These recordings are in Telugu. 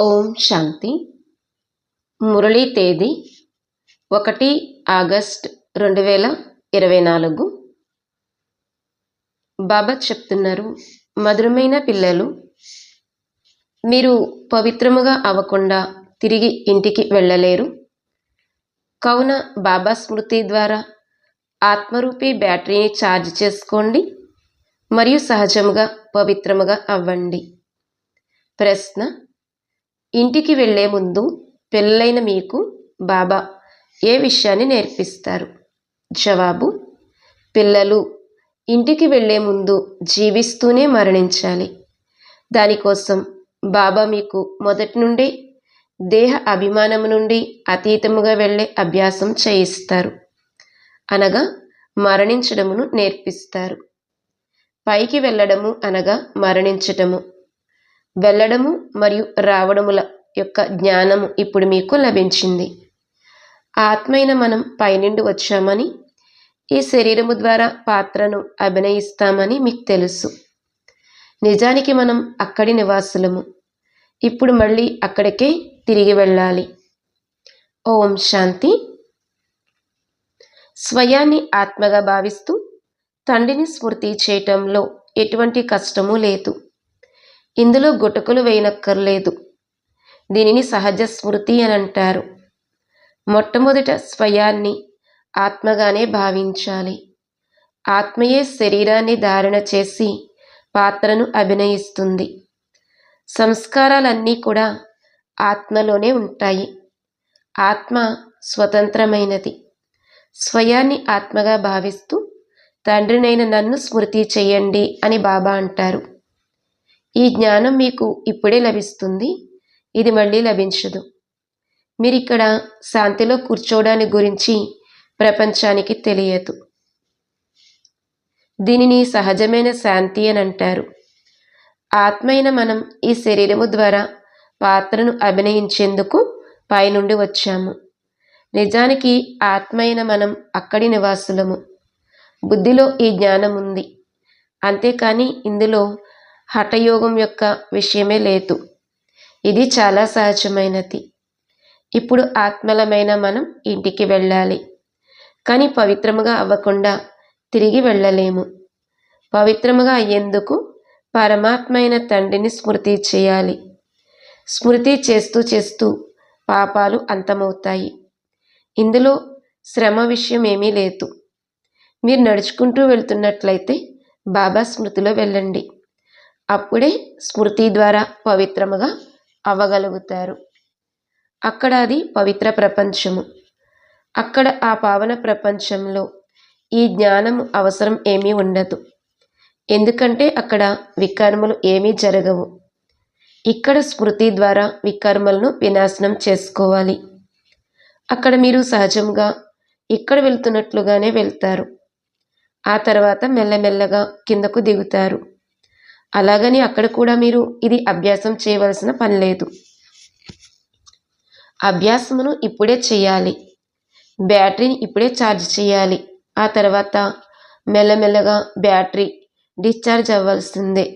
ఓం శాంతి. మురళీ తేదీ ఒకటి ఆగస్ట్ రెండు వేల ఇరవై నాలుగు. బాబా చెప్తున్నారు మధురమైన పిల్లలు. మీరు పవిత్రముగా అవ్వకుండా తిరిగి ఇంటికి వెళ్ళలేరు. కావున బాబా స్మృతి ద్వారా ఆత్మరూపీ బ్యాటరీని ఛార్జ్ చేసుకోండి మరియు సహజముగా పవిత్రముగా అవ్వండి. ప్రశ్న ఇంటికి వెళ్ళే ముందు పెళ్ళైన మీకు బాబా ఏ విషయాన్ని నేర్పిస్తారు? జవాబు పిల్లలు ఇంటికి వెళ్ళే ముందు జీవిస్తూనే మరణించాలి. దానికోసం బాబా మీకు మొదటి నుండి దేహ అభిమానం నుండి అతీతముగా వెళ్ళే అభ్యాసం చేయిస్తారు. అనగా మరణించడమును నేర్పిస్తారు. పైకి వెళ్ళడము అనగా మరణించటము. వెళ్ళడము మరియు రావడముల యొక్క జ్ఞానము ఇప్పుడు మీకు లభించింది. ఆత్మైన మనం పైనుండి వచ్చామని ఈ శరీరము ద్వారా పాత్రను అభినయిస్తామని మీకు తెలుసు. నిజానికి మనం అక్కడి నివాసులము. ఇప్పుడు మళ్ళీ అక్కడికే తిరిగి వెళ్ళాలి. ఓం శాంతి. స్వయాన్ని ఆత్మగా భావిస్తూ తండ్రిని స్మృతి చేయటంలో ఎటువంటి కష్టము లేదు. ఇందులో గుటకులు వేయనక్కర్లేదు. దీనిని సహజ స్మృతి అని అంటారు. మొట్టమొదట స్వయాన్ని ఆత్మగానే భావించాలి. ఆత్మయే శరీరాన్ని ధారణ చేసి పాత్రను అభినయిస్తుంది. సంస్కారాలన్నీ కూడా ఆత్మలోనే ఉంటాయి. ఆత్మ స్వతంత్రమైనది. స్వయాన్ని ఆత్మగా భావిస్తూ తండ్రినైన నన్ను స్మృతి చేయండి అని బాబా అంటారు. ఈ జ్ఞానం మీకు ఇప్పుడే లభిస్తుంది. ఇది మళ్ళీ లభించదు. మీరిక్కడ శాంతిలో కూర్చోవడాని గురించి ప్రపంచానికి తెలియదు. దీనిని సహజమైన శాంతి అని అంటారు. ఆత్మైన మనం ఈ శరీరము ద్వారా పాత్రను అభినయించేందుకు పైనుండి వచ్చాము. నిజానికి ఆత్మైన మనం అక్కడి నివాసులము. బుద్ధిలో ఈ జ్ఞానం ఉంది అంతేకాని ఇందులో హఠయోగం యొక్క విషయమే లేదు. ఇది చాలా సహజమైనది. ఇప్పుడు ఆత్మలమైన మనం ఇంటికి వెళ్ళాలి. కానీ పవిత్రముగా అవ్వకుండా తిరిగి వెళ్ళలేము. పవిత్రముగా అయ్యేందుకు పరమాత్మైన తండ్రిని స్మృతి చేయాలి. స్మృతి చేస్తూ చేస్తూ పాపాలు అంతమవుతాయి. ఇందులో శ్రమ విషయం ఏమీ లేదు. మీరు నడుచుకుంటూ వెళ్తున్నట్లయితే బాబా స్మృతిలో వెళ్ళండి. అప్పుడే స్మృతి ద్వారా పవిత్రముగా అవ్వగలుగుతారు అక్కడ అది పవిత్ర ప్రపంచము. అక్కడ ఆ పావన ప్రపంచంలో ఈ జ్ఞానము అవసరం ఏమీ ఉండదు. ఎందుకంటే అక్కడ వికర్మలు ఏమీ జరగవు. ఇక్కడ స్మృతి ద్వారా వికర్మలను వినాశనం చేసుకోవాలి. అక్కడ మీరు సహజంగా ఇక్కడ వెళ్తున్నట్లుగానే వెళ్తారు. ఆ తర్వాత మెల్లమెల్లగా కిందకు దిగుతారు. అలాగని అక్కడ కూడా మీరు ఇది అభ్యాసం చేయవలసిన పని లేదు. అభ్యాసమును ఇప్పుడే చేయాలి. బ్యాటరీని ఇప్పుడే ఛార్జ్ చేయాలి. ఆ తర్వాత మెల్లమెల్లగా బ్యాటరీ డిశ్చార్జ్ అవ్వాల్సిందే.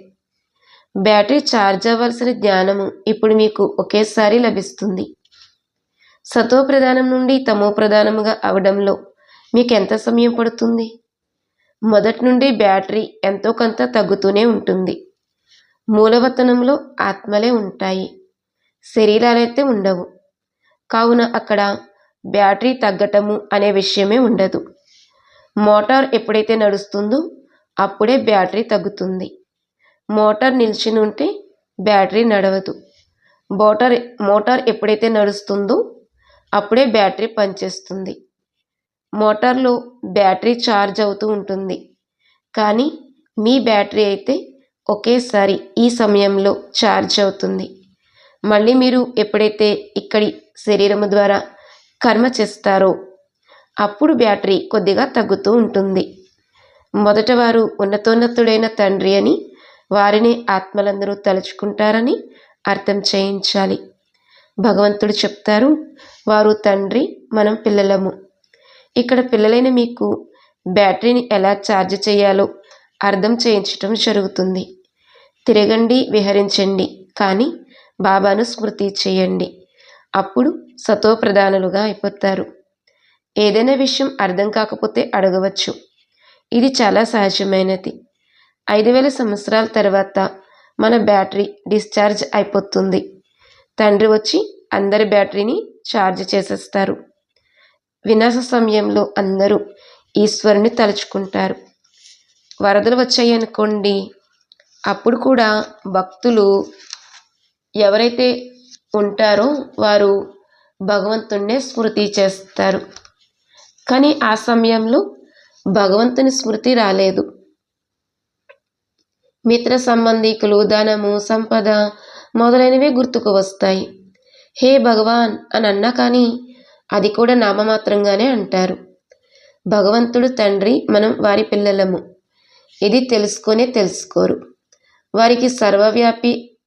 బ్యాటరీ ఛార్జ్ అవ్వాల్సిన జ్ఞానము ఇప్పుడు మీకు ఒకేసారి లభిస్తుంది. సతో ప్రధానం నుండి తమో ప్రధానముగా అవడంలో మీకు ఎంత సమయం పడుతుంది? మొదటి నుండి బ్యాటరీ ఎంతో కొంత తగ్గుతూనే ఉంటుంది. మూలవతనంలో ఆత్మలే ఉంటాయి. శరీరాలైతే ఉండవు. కావున అక్కడ బ్యాటరీ తగ్గటము అనే విషయమే ఉండదు. మోటార్ ఎప్పుడైతే నడుస్తుందో అప్పుడే బ్యాటరీ తగ్గుతుంది. మోటార్ నిలిచిన ఉంటే బ్యాటరీ నడవదు. మోటార్ మోటార్ ఎప్పుడైతే నడుస్తుందో అప్పుడే బ్యాటరీ పనిచేస్తుంది. మోటార్లో బ్యాటరీ ఛార్జ్ అవుతూ ఉంటుంది. కానీ మీ బ్యాటరీ అయితే ఒకేసారి ఈ సమయంలో ఛార్జ్ అవుతుంది. మళ్ళీ మీరు ఎప్పుడైతే ఇక్కడి శరీరము ద్వారా కర్మ చేస్తారో అప్పుడు బ్యాటరీ కొద్దిగా తగ్గుతూ ఉంటుంది. మొదట వారు ఉన్నతోన్నతుడైన తండ్రి అని వారిని ఆత్మలందరూ తలుచుకుంటారని అర్థం చేయించాలి. భగవంతుడు చెప్తారు వారు తండ్రి మనం పిల్లలము. ఇక్కడ పిల్లలైన మీకు బ్యాటరీని ఎలా ఛార్జ్ చేయాలో అర్థం చేయించటం జరుగుతుంది. తిరగండి విహరించండి కానీ బాబాను స్మృతి చేయండి. అప్పుడు సతోప్రధానులుగా అయిపోతారు. ఏదైనా విషయం అర్థం కాకపోతే అడగవచ్చు. ఇది చాలా సహజమైనది. ఐదు వేల సంవత్సరాల తర్వాత మన బ్యాటరీ డిశ్చార్జ్ అయిపోతుంది. తండ్రి వచ్చి అందరి బ్యాటరీని ఛార్జ్ చేసేస్తారు. వినాశ సమయంలో అందరూ ఈశ్వరుని తలుచుకుంటారు. వరదలు వచ్చాయనుకోండి అప్పుడు కూడా భక్తులు ఎవరైతే ఉంటారో వారు భగవంతుణ్ణే స్మృతి చేస్తారు. కానీ ఆ సమయంలో భగవంతుని స్మృతి రాలేదు. మిత్ర సంబంధికులు ధనము సంపద మొదలైనవే గుర్తుకు వస్తాయి. హే భగవాన్ అని అన్నా కానీ అది కూడా నామమాత్రంగానే అంటారు. భగవంతుడు తండ్రి మనం వారి పిల్లలము. ఇది తెలుసుకొనే తెలుసుకోరు. వారికి సర్వవ్యాపి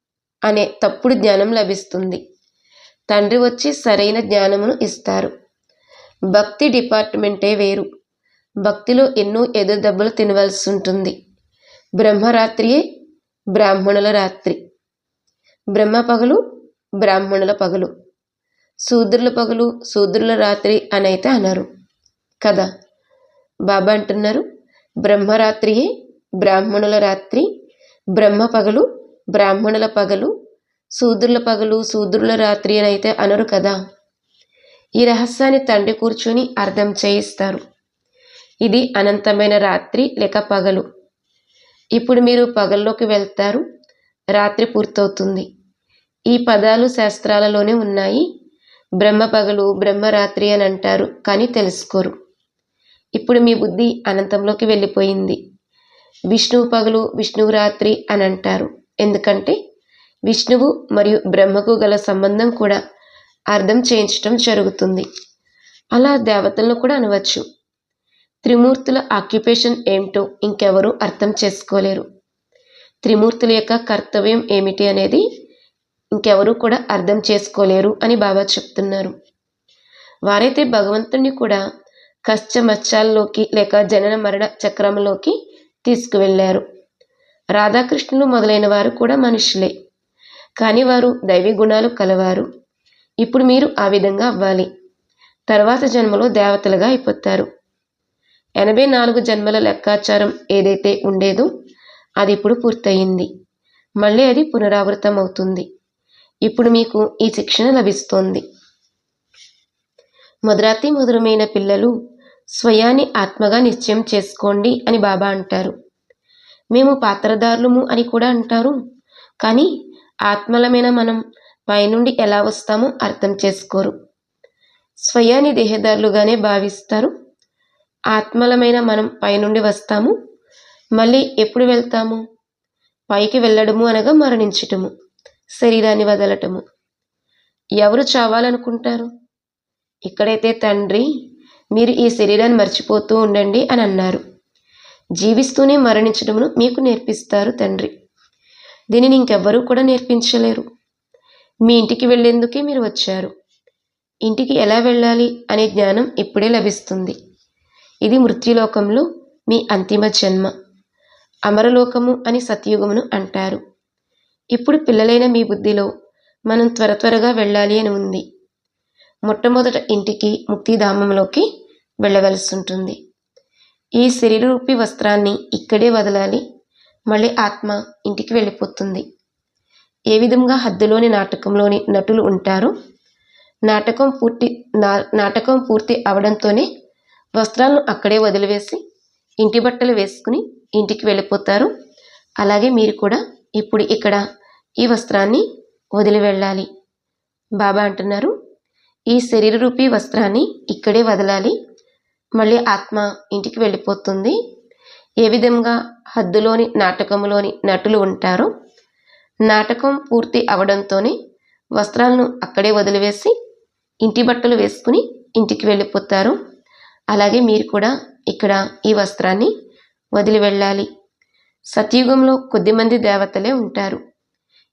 అనే తప్పుడు జ్ఞానం లభిస్తుంది. తండ్రి వచ్చి సరైన జ్ఞానమును ఇస్తారు. భక్తి డిపార్ట్మెంటే వేరు. భక్తిలో ఎన్నో ఎదురు దెబ్బలు తినవలసి ఉంటుంది బ్రహ్మరాత్రియే బ్రాహ్మణుల రాత్రి. బ్రహ్మ పగలు బ్రాహ్మణుల పగలు. శూద్రుల పగలు శూద్రుల రాత్రి అని అయితే అన్నారు కదా? బాబా అంటున్నారు బ్రహ్మరాత్రియే బ్రాహ్మణుల రాత్రి బ్రహ్మ పగలు బ్రాహ్మణుల పగలు శూద్రుల పగలు శూద్రుల రాత్రి అని అయితే అనరు కదా? ఈ రహస్యాన్ని తండ్రి కూర్చొని అర్థం చేయిస్తారు. ఇది అనంతమైన రాత్రి లేక పగలు. ఇప్పుడు మీరు పగల్లోకి వెళ్తారు రాత్రి పూర్తవుతుంది. ఈ పదాలు శాస్త్రాలలోనే ఉన్నాయి బ్రహ్మ పగలు బ్రహ్మరాత్రి అని అంటారు కానీ తెలుసుకోరు. ఇప్పుడు మీ బుద్ధి అనంతంలోకి వెళ్ళిపోయింది. విష్ణువు పగలు విష్ణువు రాత్రి అని అంటారు. ఎందుకంటే విష్ణువు మరియు బ్రహ్మకు గల సంబంధం కూడా అర్థం చేయించటం జరుగుతుంది. అలా దేవతలను కూడా అనవచ్చు. త్రిమూర్తుల ఆక్యుపేషన్ ఏమిటో ఇంకెవరూ అర్థం చేసుకోలేరు. త్రిమూర్తుల యొక్క కర్తవ్యం ఏమిటి అనేది ఇంకెవరూ కూడా అర్థం చేసుకోలేరు అని బాబా చెప్తున్నారు. వారైతే భగవంతుణ్ణి కూడా కష్టమచ్చాల్లోకి లేక జనన మరణ చక్రంలోకి తీసుకువెళ్ళారు. రాధాకృష్ణులు మొదలైన వారు కూడా మనుషులే. కానీ వారు దైవీ గుణాలు కలవారు. ఇప్పుడు మీరు ఆ విధంగా అవ్వాలి. తర్వాత జన్మలో దేవతలుగా అయిపోతారు. ఎనభై నాలుగు జన్మల లెక్కాచారం ఏదైతే ఉండేదో అది ఇప్పుడు పూర్తయింది. మళ్ళీ అది పునరావృతం అవుతుంది ఇప్పుడు మీకు ఈ శిక్షణ లభిస్తోంది. మధురాతి మధురమైన పిల్లలు స్వయాన్ని ఆత్మగా నిశ్చయం చేసుకోండి అని బాబా అంటారు. మేము పాత్రదారులము అని కూడా అంటారు. కానీ ఆత్మలమైన మనం పైనుండి ఎలా వస్తామో అర్థం చేసుకోరు. స్వయాన్ని దేహదారులుగానే భావిస్తారు. ఆత్మలమైన మనం పైనుండి వస్తాము. మళ్ళీ ఎప్పుడు వెళ్తాము? పైకి వెళ్ళడము అనగా మరణించటము. శరీరాన్ని వదలటము. ఎవరు చావాలనుకుంటారు? ఇక్కడైతే తండ్రి మీరు ఈ శరీరాన్ని మర్చిపోతూ ఉండండి అని అన్నారు. జీవిస్తూనే మరణించడమును మీకు నేర్పిస్తారు తండ్రి. దీనిని ఇంకెవ్వరూ కూడా నేర్పించలేరు. మీ ఇంటికి వెళ్ళేందుకే మీరు వచ్చారు. ఇంటికి ఎలా వెళ్ళాలి అనే జ్ఞానం ఇప్పుడే లభిస్తుంది. ఇది మృత్యులోకంలో మీ అంతిమ జన్మ. అమరలోకము అని సత్యుగమును అంటారు. ఇప్పుడు పిల్లలైన మీ బుద్ధిలో మనం త్వర త్వరగా వెళ్ళాలి అని ఉంది. మొట్టమొదట ఇంటికి ముక్తిధామంలోకి వెళ్ళవలసి ఉంటుంది ఈ శరీరరూపి వస్త్రాన్ని ఇక్కడే వదలాలి. మళ్ళీ ఆత్మ ఇంటికి వెళ్ళిపోతుంది. ఏ విధంగా హద్దులోని నాటకంలోని నటులు ఉంటారు నాటకం పూర్తి నా నాటకం పూర్తి అవడంతోనే వస్త్రాలను అక్కడే వదిలివేసి ఇంటి బట్టలు వేసుకుని ఇంటికి వెళ్ళిపోతారు. అలాగే మీరు కూడా ఇప్పుడు ఇక్కడ ఈ వస్త్రాన్ని వదిలి వెళ్ళాలి. బాబా అంటున్నారు ఈ శరీరరూపీ వస్త్రాన్ని ఇక్కడే వదలాలి. మళ్ళీ ఆత్మ ఇంటికి వెళ్ళిపోతుంది. ఏ విధంగా హద్దులోని నాటకంలోని నటులు ఉంటారో నాటకం పూర్తి అవడంతోనే వస్త్రాలను అక్కడే వదిలివేసి ఇంటి బట్టలు వేసుకుని ఇంటికి వెళ్ళిపోతారు. అలాగే మీరు కూడా ఇక్కడ ఈ వస్త్రాన్ని వదిలి వెళ్ళాలి. సత్యుగంలో కొద్దిమంది దేవతలే ఉంటారు.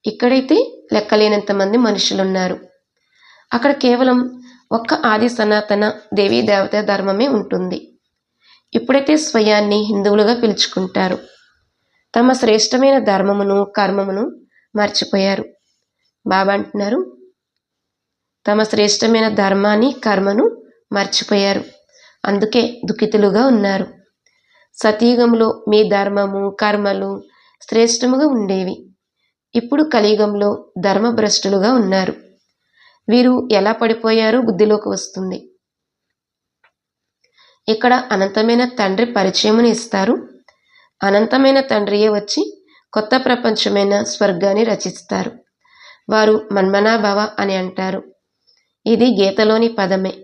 ఇక్కడైతే లెక్కలేనంత మంది మనుషులున్నారు. అక్కడ కేవలం ఒక్క ఆది సనాతన దేవీ దేవత ధర్మమే ఉంటుంది. ఇప్పుడైతే స్వయాన్ని హిందువులుగా పిలుచుకుంటారు. తమ శ్రేష్టమైన ధర్మమును కర్మమును మర్చిపోయారు. బాబా అంటున్నారు తమ శ్రేష్టమైన ధర్మాన్ని కర్మను మర్చిపోయారు. అందుకే దుఃఖితులుగా ఉన్నారు. సతీయుగంలో మీ ధర్మము కర్మలు శ్రేష్టముగా ఉండేవి. ఇప్పుడు కలియుగంలో ధర్మభ్రష్టులుగా ఉన్నారు. వీరు ఎలా పడిపోయారో బుద్ధిలోకి వస్తుంది. ఇక్కడ అనంతమైన తండ్రి పరిచయమును ఇస్తారు. అనంతమైన తండ్రియే వచ్చి కొత్త ప్రపంచమైన స్వర్గాన్ని రచిస్తారు. వారు మన్మనాభవ అని అంటారు. ఇది గీతలోని పదమే.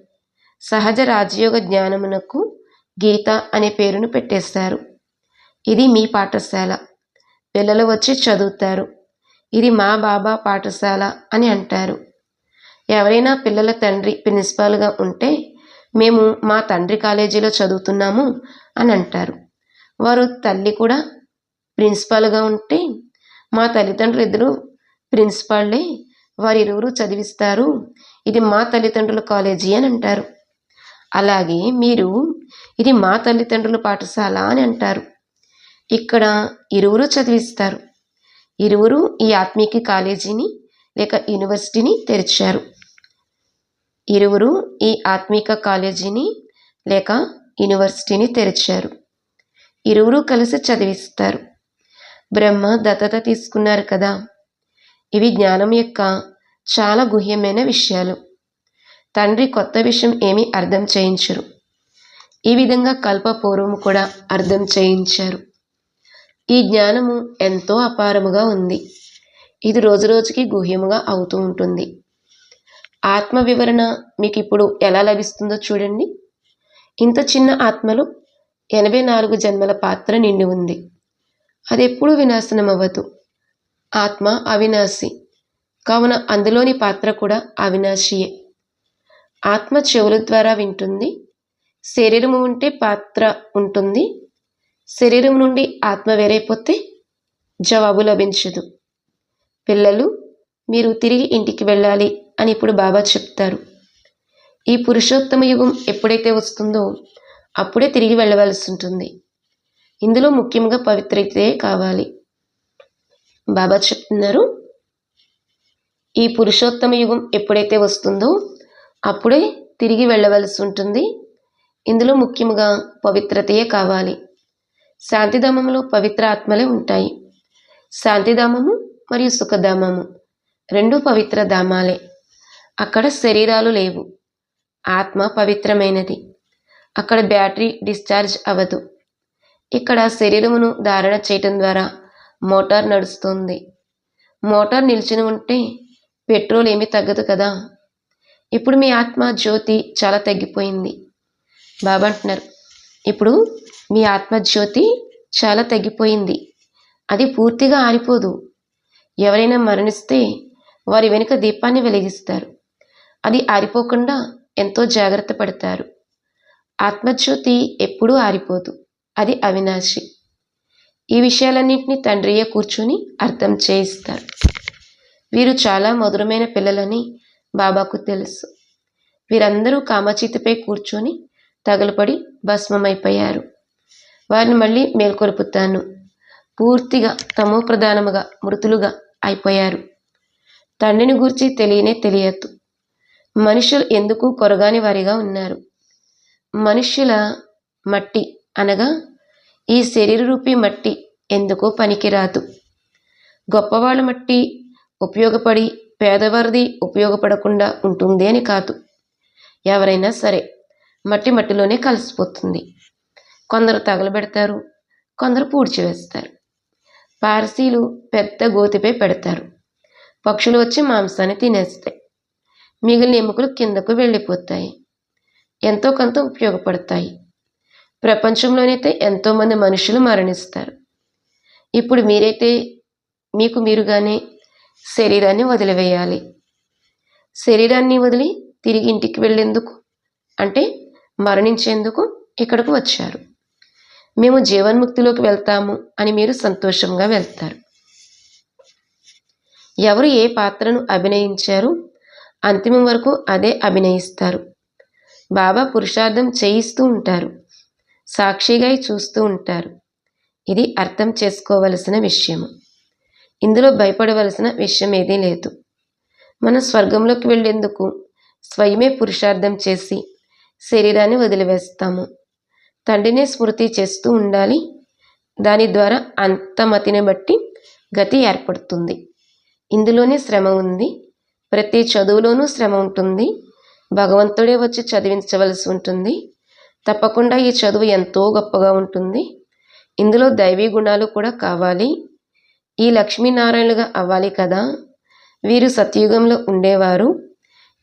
సహజ రాజయోగ జ్ఞానమునకు గీత అనే పేరును పెట్టేస్తారు. ఇది మీ పాఠశాల. పిల్లలు వచ్చి చదువుతారు. ఇది మా బాబా పాఠశాల అని అంటారు. ఎవరైనా పిల్లల తండ్రి ప్రిన్సిపాల్గా ఉంటే మేము మా తండ్రి కాలేజీలో చదువుతున్నాము అని అంటారు. వారు తల్లి కూడా ప్రిన్సిపాల్గా ఉంటే మా తల్లిదండ్రులు ఇద్దరు ప్రిన్సిపాల్లే వారి ఇరువురు చదివిస్తారు. ఇది మా తల్లిదండ్రుల కాలేజీ అని అంటారు. అలాగే మీరు ఇది మా తల్లిదండ్రుల పాఠశాల అని అంటారు. ఇక్కడ ఇరువురు చదివిస్తారు. ఇరువురు ఈ ఆత్మీక కాలేజీని లేక యూనివర్సిటీని తెరిచారు. ఇరువురు ఈ ఆత్మీక కాలేజీని లేక యూనివర్సిటీని తెరిచారు. ఇరువురు కలిసి చదివిస్తారు. బ్రహ్మ దత్తత తీసుకున్నారు కదా. ఇవి జ్ఞానం యొక్క చాలా గుహ్యమైన విషయాలు. తండ్రి కొత్త విషయం ఏమీ అర్థం చేయించరు. ఈ విధంగా కల్పపూర్వము కూడా అర్థం చేయించారు. ఈ జ్ఞానము ఎంతో అపారముగా ఉంది. ఇది రోజురోజుకి గుహ్యముగా అవుతూ ఉంటుంది. ఆత్మ వివరణ మీకు ఇప్పుడు ఎలా లభిస్తుందో చూడండి. ఇంత చిన్న ఆత్మలో ఎనభై నాలుగు జన్మల పాత్ర నిండి ఉంది. అది ఎప్పుడూ వినాశనం అవ్వదు ఆత్మ అవినాశి. కావున అందులోని పాత్ర కూడా అవినాశియే. ఆత్మ చెవుల ద్వారా వింటుంది. శరీరము ఉంటే పాత్ర ఉంటుంది. శరీరం నుండి ఆత్మ వేరైపోతే జవాబు లభించదు. పిల్లలు మీరు తిరిగి ఇంటికి వెళ్ళాలి అని ఇప్పుడు బాబా చెప్తారు. ఈ పురుషోత్తమ యుగం ఎప్పుడైతే వస్తుందో అప్పుడే తిరిగి వెళ్ళవలసి ఉంటుంది. ఇందులో ముఖ్యంగా పవిత్రతే కావాలి. బాబా చెప్తున్నారు ఈ పురుషోత్తమ యుగం ఎప్పుడైతే వస్తుందో అప్పుడే తిరిగి వెళ్ళవలసి ఉంటుంది. ఇందులో ముఖ్యంగా పవిత్రతయే కావాలి. శాంతిధామంలో పవిత్ర ఆత్మలే ఉంటాయి. శాంతిధామము మరియు సుఖధామము రెండు పవిత్ర ధామాలే. అక్కడ శరీరాలు లేవు. ఆత్మ పవిత్రమైనది. అక్కడ బ్యాటరీ డిశ్చార్జ్ అవ్వదు ఇక్కడ శరీరమును ధారణ చేయటం ద్వారా మోటార్ నడుస్తుంది. మోటార్ నిల్చుని ఉంటే పెట్రోల్ ఏమీ తగ్గదు కదా. ఇప్పుడు మీ ఆత్మ జ్యోతి చాలా తగ్గిపోయింది. బాబా అంటున్నారు ఇప్పుడు మీ ఆత్మ జ్యోతి చాలా తగ్గిపోయింది. అది పూర్తిగా ఆరిపోదు. ఎవరైనా మరణిస్తే వారి వెనుక దీపాన్ని వెలిగిస్తారు. అది ఆరిపోకుండా ఎంతో జాగ్రత్త పడతారు. ఆత్మజ్యోతి ఎప్పుడూ ఆరిపోదు. అది అవినాశి. ఈ విషయాలన్నింటినీ తండ్రియే కూర్చొని అర్థం చేయిస్తారు. వీరు చాలా మధురమైన పిల్లలని బాబాకు తెలుసు. వీరందరూ కామచితిపై కూర్చొని తగలపడి భస్మమైపోయారు. వారిని మళ్ళీ మేల్కొలుపుతాను. పూర్తిగా తమో ప్రధానముగా మృతులుగా అయిపోయారు. తండ్రిని గూర్చి తెలియనే తెలియదు. మనుషులు ఎందుకు కొరగాని వారిగా ఉన్నారు? మనుష్యుల మట్టి అనగా ఈ శరీర రూపీ మట్టి ఎందుకో పనికిరాదు. గొప్పవాళ్ళ మట్టి ఉపయోగపడి పేదవారిది ఉపయోగపడకుండా ఉంటుంది అని కాదు. ఎవరైనా సరే మట్టి మట్టిలోనే కలిసిపోతుంది. కొందరు తగలబెడతారు కొందరు పూడ్చివేస్తారు. పారసీలు పెద్ద గోతిపై పెడతారు. పక్షులు వచ్చి మాంసాన్ని తినేస్తాయి. మిగిలిన ఎముకలు కిందకు వెళ్ళిపోతాయి. ఎంతో కొంత ఉపయోగపడతాయి. ప్రపంచంలోనైతే ఎంతోమంది మనుషులు మరణిస్తారు. ఇప్పుడు మీరైతే మీకు మీరుగానే శరీరాన్ని వదిలివేయాలి. శరీరాన్ని వదిలి తిరిగి ఇంటికి వెళ్ళేందుకు? అంటే మరణించేందుకు ఇక్కడకు వచ్చారు? మేము జీవన్ముక్తిలోకి వెళ్తాము అని మీరు సంతోషంగా వెళ్తారు. ఎవరు ఏ పాత్రను అభినయించారు? అంతిమం వరకు అదే అభినయిస్తారు. బాబా పురుషార్థం చేయిస్తూ ఉంటారు. సాక్షిగా చూస్తూ ఉంటారు. ఇది అర్థం చేసుకోవలసిన విషయము. ఇందులో భయపడవలసిన విషయం ఏదీ లేదు. మనం స్వర్గంలోకి వెళ్ళేందుకు స్వయమే పురుషార్థం చేసి శరీరాన్ని వదిలివేస్తాము. తండ్రినే స్మృతి చేస్తూ ఉండాలి. దాని ద్వారా అంత మతిని బట్టి గతి ఏర్పడుతుంది. ఇందులోనే శ్రమ ఉంది. ప్రతి చదువులోనూ శ్రమ ఉంటుంది. భగవంతుడే వచ్చి చదివించవలసి ఉంటుంది. తప్పకుండా ఈ చదువు ఎంతో గొప్పగా ఉంటుంది. ఇందులో దైవీ గుణాలు కూడా కావాలి. ఈ లక్ష్మీనారాయణులుగా అవ్వాలి కదా? వీరు సత్యుగంలో ఉండేవారు.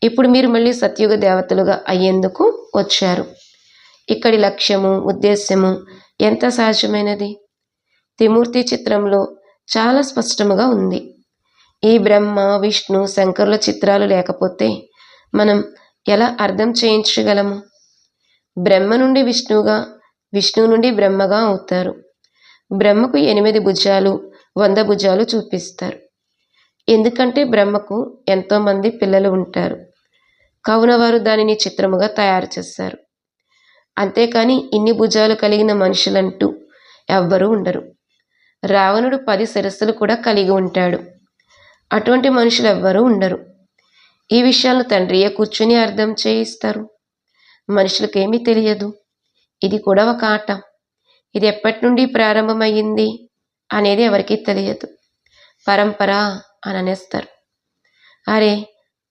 ఇప్పుడు మీరు మళ్ళీ సత్యుగ దేవతలుగా అయ్యేందుకు వచ్చారు. ఇక్కడి లక్ష్యము ఉద్దేశ్యము ఎంత సహజమైనది? త్రిమూర్తి చిత్రంలో చాలా స్పష్టముగా ఉంది. ఈ బ్రహ్మ విష్ణు శంకరుల చిత్రాలు లేకపోతే మనం ఎలా అర్థం చేయించగలము? బ్రహ్మ నుండి విష్ణువుగా విష్ణువు నుండి బ్రహ్మగా అవుతారు. బ్రహ్మకు ఎనిమిది భుజాలు వంద భుజాలు చూపిస్తారు. ఎందుకంటే బ్రహ్మకు ఎంతోమంది పిల్లలు ఉంటారు. కావున వారు దానిని చిత్రముగా తయారు చేస్తారు. అంతేకాని ఇన్ని భుజాలు కలిగిన మనుషులంటూ ఎవ్వరూ ఉండరు. రావణుడు పది శిరస్సులు కూడా కలిగి ఉంటాడు. అటువంటి మనుషులు ఎవ్వరూ ఉండరు. ఈ విషయాలను తండ్రియే కూర్చుని అర్థం చేయిస్తారు? మనుషులకేమీ తెలియదు. ఇది కూడా ఒక ఆట. ఇది ఎప్పటి నుండి ప్రారంభమయ్యింది? అనేది ఎవరికీ తెలియదు. పరంపర అని అనేస్తారు అరే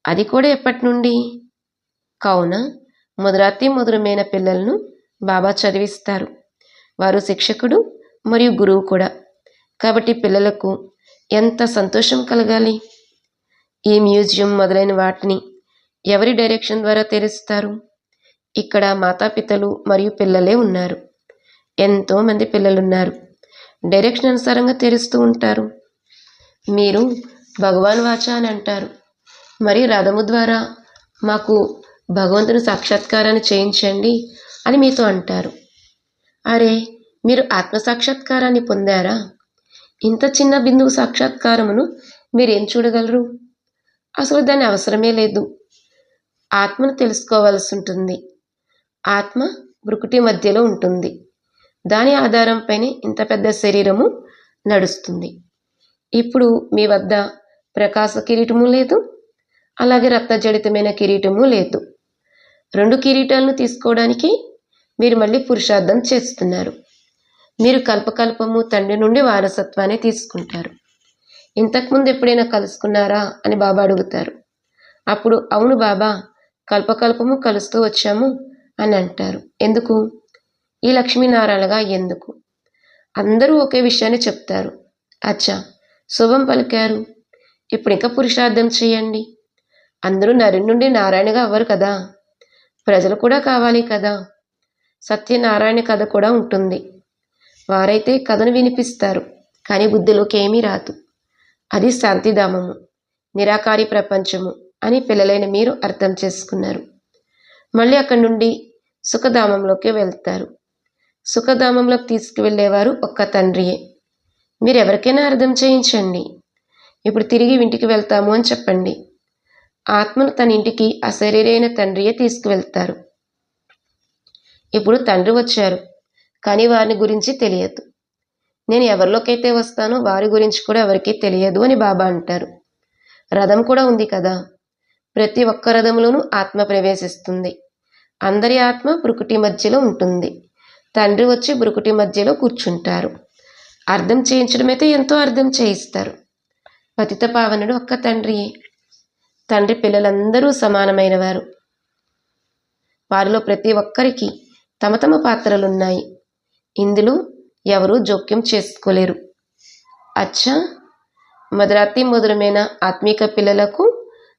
అది కూడా ఎప్పటి నుండి? కావున ముదరాతి మధురమైన పిల్లలను బాబా చదివిస్తారు. వారు శిక్షకుడు మరియు గురువు కూడా. కాబట్టి పిల్లలకు ఎంత సంతోషం కలగాలి? ఈ మ్యూజియం మొదలైన వాటిని ఎవరి డైరెక్షన్ ద్వారా తెరుస్తారు? ఇక్కడ మాతాపితలు మరియు పిల్లలే ఉన్నారు. ఎంతోమంది పిల్లలున్నారు. డైరెక్షన్ అనుసారంగా తెరుస్తూ ఉంటారు. మీరు భగవాన్ వాచ అని అంటారు. మరి రథము ద్వారా మాకు భగవంతుని సాక్షాత్కారాన్ని చేయించండి అని మీతో అంటారు. అరే మీరు ఆత్మ సాక్షాత్కారాన్ని పొందారా? ఇంత చిన్న బిందువు సాక్షాత్కారమును మీరేం చూడగలరు? అసలు దాని అవసరమే లేదు. ఆత్మను తెలుసుకోవాల్సి ఉంటుంది. ఆత్మ బ్రుకుటి మధ్యలో ఉంటుంది. దాని ఆధారంపైనే ఇంత పెద్ద శరీరము నడుస్తుంది. ఇప్పుడు మీ వద్ద ప్రకాశ కిరీటము లేదు అలాగే రక్తజడితమైన కిరీటము లేదు. రెండు కిరీటాలను తీసుకోవడానికి మీరు మళ్ళీ పురుషార్థం చేస్తున్నారు. మీరు కల్పకల్పము తండ్రి నుండి వారసత్వాన్ని తీసుకుంటారు. ఇంతకుముందు ఎప్పుడైనా కలుసుకున్నారా అని బాబా అడుగుతారు. అప్పుడు అవును బాబా కల్పకల్పము కలుస్తూ వచ్చాము అని అంటారు. ఎందుకు? ఈ లక్ష్మీనారాయణగా ఎందుకు? అందరూ ఒకే విషయాన్ని చెప్తారు. అచ్చా శుభం పలికారు. ఇప్పుడు ఇంకా పురుషార్థం చేయండి. అందరూ నరి నుండి నారాయణగా అవ్వరు కదా? ప్రజలు కూడా కావాలి కదా? సత్యనారాయణ కథ కూడా ఉంటుంది. వారైతే కథను వినిపిస్తారు కానీ బుద్ధిలోకి ఏమీ రాదు. అది శాంతిధామము నిరాకారి ప్రపంచము అని పిల్లలైన మీరు అర్థం చేసుకున్నారు. మళ్ళీ అక్కడి నుండి సుఖధామంలోకి వెళ్తారు. సుఖధామంలోకి తీసుకువెళ్ళేవారు ఒక్క తండ్రియే. మీరు ఎవరికైనా అర్థం చేయించండి. ఇప్పుడు తిరిగి ఇంటికి వెళ్తాము అని చెప్పండి. ఆత్మను తన ఇంటికి అశరీరైన తండ్రియే తీసుకువెళ్తారు. ఇప్పుడు తండ్రి వచ్చారు. కానీ వారిని గురించి తెలియదు. నేను ఎవరిలోకైతే వస్తానో వారి గురించి కూడా ఎవరికీ తెలియదు అని బాబా అంటారు. రథం కూడా ఉంది కదా. ప్రతి ఒక్క రథంలోనూ ఆత్మ ప్రవేశిస్తుంది. అందరి ఆత్మ ప్రకృతి మధ్యలో ఉంటుంది. తండ్రి వచ్చి బురుకుటి మధ్యలో కూర్చుంటారు. అర్థం చేయించడమైతే ఎంతో అర్థం చేయిస్తారు. పతిత పావనుడు ఒక్క తండ్రియే తండ్రి పిల్లలందరూ సమానమైన వారు వారిలో ప్రతి ఒక్కరికి తమ తమ పాత్రలున్నాయి. ఇందులో ఎవరూ జోక్యం చేసుకోలేరు. అచ్చా! మధురాతి మధురమైన ఆత్మీక పిల్లలకు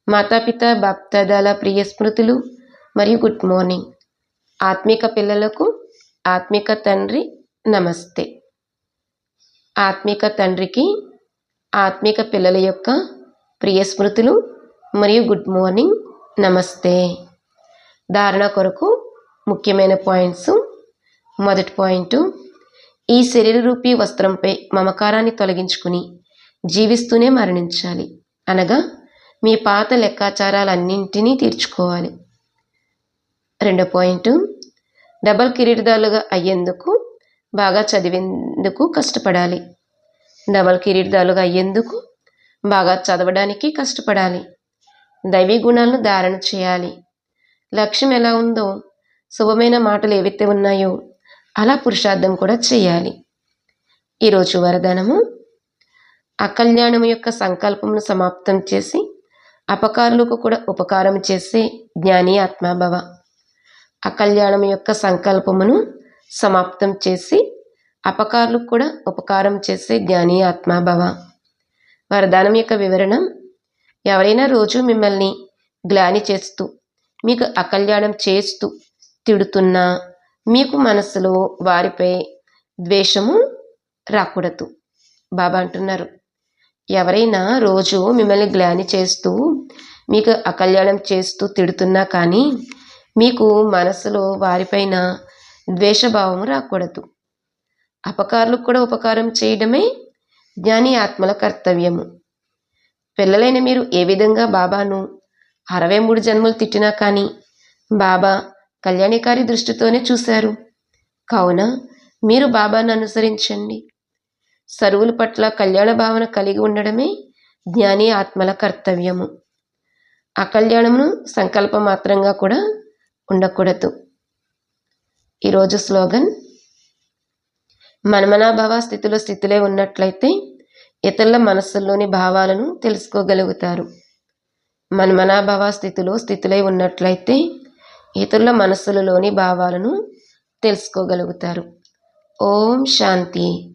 మాతాపిత బాప్తాదాల ప్రియ స్మృతులు మరియు గుడ్ మార్నింగ్. ఆత్మిక పిల్లలకు ఆత్మిక తండ్రి నమస్తే. ఆత్మిక తండ్రికి ఆత్మిక పిల్లల యొక్క ప్రియ స్మృతులు మరియు గుడ్ మార్నింగ్ నమస్తే. ధారణ కొరకు ముఖ్యమైన పాయింట్స్. మొదటి పాయింట్ ఈ శరీర రూపీ వస్త్రంపై మమకారాన్ని తొలగించుకుని జీవిస్తూనే మరణించాలి. అనగా మీ పాత లెక్కాచారాలన్నింటినీ తీర్చుకోవాలి. రెండో పాయింట్ డబల్ కిరీటదారులుగా అయ్యేందుకు బాగా చదివేందుకు కష్టపడాలి. డబల్ కిరీటదారులుగా అయ్యేందుకు బాగా చదవడానికి కష్టపడాలి. దైవీ గుణాలను ధారణ చేయాలి. లక్ష్యం ఎలా ఉందో శుభమైన మాటలు ఏవైతే ఉన్నాయో అలా పురుషార్థం కూడా చేయాలి. ఈరోజు వరదానము. అకల్యాణం యొక్క సంకల్పమును సమాప్తం చేసి అపకారులకు కూడా ఉపకారం చేసే జ్ఞాని ఆత్మాభవ. అకల్యాణం యొక్క సంకల్పమును సమాప్తం చేసి అపకారులకు కూడా ఉపకారం చేసే జ్ఞాని ఆత్మాభవ వరదానం యొక్క వివరణం ఎవరైనా రోజు మిమ్మల్ని గ్లాని చేస్తూ మీకు అకల్యాణం చేస్తూ తిడుతున్నా మీకు మనసులో వారిపై ద్వేషము రాకూడదు. బాబా అంటున్నారు. ఎవరైనా రోజు మిమ్మల్ని గ్లాని చేస్తూ మీకు అకల్యాణం చేస్తూ తిడుతున్నా కానీ మీకు మనసులో వారిపైన ద్వేషభావం రాకూడదు. అపకారులకు కూడా ఉపకారం చేయడమే జ్ఞాని ఆత్మల కర్తవ్యము. పిల్లలైన మీరు ఏ విధంగా బాబాను అరవై మూడు జన్మలు తిట్టినా కానీ బాబా కళ్యాణికారి దృష్టితోనే చూశారు. కావున మీరు బాబాను అనుసరించండి. సరువుల పట్ల కళ్యాణ భావన కలిగి ఉండడమే జ్ఞాని ఆత్మల కర్తవ్యము. అకళ్యాణమును సంకల్ప మాత్రంగా కూడా ఉండకూడదు. ఈరోజు స్లోగన్ మనమనాభావ స్థితిలో స్థితిలే ఉన్నట్లయితే ఇతరుల మనస్సుల్లోని భావాలను తెలుసుకోగలుగుతారు. మనమనాభావ స్థితిలో స్థితిలై ఉన్నట్లయితే ఇతరుల మనస్సులలోని భావాలను తెలుసుకోగలుగుతారు. ఓం శాంతి.